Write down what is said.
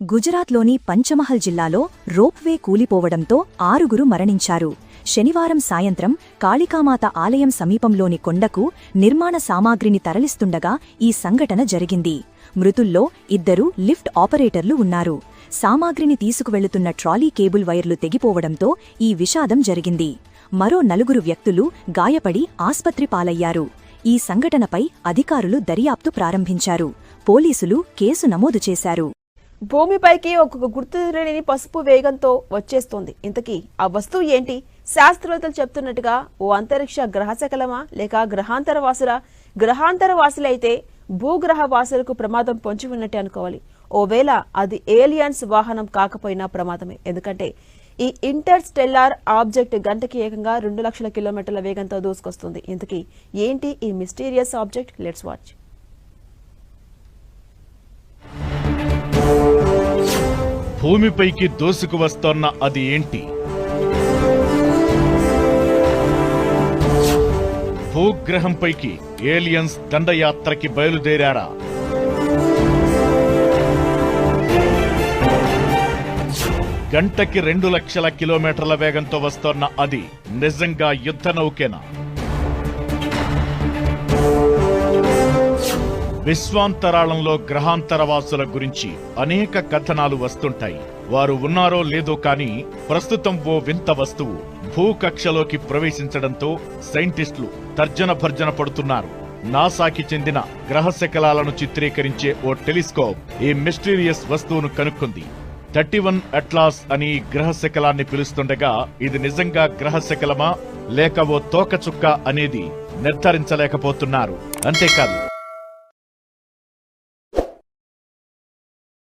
గుజరాత్లోని పంచమహల్ జిల్లాలో రోప్వే కూలిపోవడంతో ఆరుగురు మరణించారు. శనివారం సాయంత్రం కాళికామాత ఆలయం సమీపంలోని కొండకు నిర్మాణ సామాగ్రిని తరలిస్తుండగా ఈ సంఘటన జరిగింది. మృతుల్లో ఇద్దరు లిఫ్ట్ ఆపరేటర్లు ఉన్నారు. సామాగ్రిని తీసుకువెళుతున్న ట్రాలీ కేబుల్ వైర్లు తెగిపోవడంతో ఈ విషాదం జరిగింది. మరో నలుగురు వ్యక్తులు గాయపడి ఆస్పత్రి పాలయ్యారు. ఈ సంఘటనపై అధికారులు దర్యాప్తు ప్రారంభించారు. పోలీసులు కేసు నమోదు చేశారు. భూమిపైకి ఒక గుర్తు తెలియని పసుపు వేగంతో వచ్చేస్తోంది. ఇంతకీ ఆ వస్తువు ఏంటి? శాస్త్రవేత్తలు చెప్తున్నట్టుగా ఓ అంతరిక్ష గ్రహశకలమా లేక గ్రహాంతర వాసుల గ్రహాంతర వాసులైతే భూగ్రహ వాసులకు ప్రమాదం పొంచి ఉన్నట్టే అనుకోవాలి. ఓవేళ అది ఏలియన్స్ వాహనం కాకపోయినా ప్రమాదమే. ఎందుకంటే ఈ ఇంటర్ స్టెల్లార్ ఆబ్జెక్ట్ గంటకి ఏకంగా రెండు లక్షల కిలోమీటర్ల వేగంతో దూసుకొస్తుంది. ఇంతకీ ఏంటి ఈ మిస్టీరియస్ ఆబ్జెక్ట్? Let's watch. భూమిపైకి దోసుకు వస్తోన్న అది ఏంటి? భూగ్రహంపైకి ఏలియన్స్ దండయాత్రకి బయలుదేరారా? గంటకి రెండు లక్షల కిలోమీటర్ల వేగంతో వస్తోన్న అది నిజంగా యుద్ధ నౌకేనా? విశ్వాంతరాళంలో గ్రహాంతరవాసుల గురించి అనేక కథనాలు వస్తుంటాయి. వారు ఉన్నారో లేదో కానీ ప్రస్తుతం ఓ వింత వస్తువు భూకక్షలోకి ప్రవేశించడంతో సైంటిస్టులు తర్జన భర్జన పడుతున్నారు. నాసాకి చెందిన గ్రహ శకలాలను చిత్రీకరించే ఓ టెలిస్కోప్ ఈ మిస్టీరియస్ వస్తువును కనుక్కుంది. థర్టీ వన్ అట్లాస్ అని గ్రహ గ్రహశకలాన్ని పిలుస్తుండగా ఇది నిజంగా గ్రహశకలమా లేక ఓ తోకచుక్క అనేది నిర్ధారించలేకపోతున్నారు. అంతేకాదు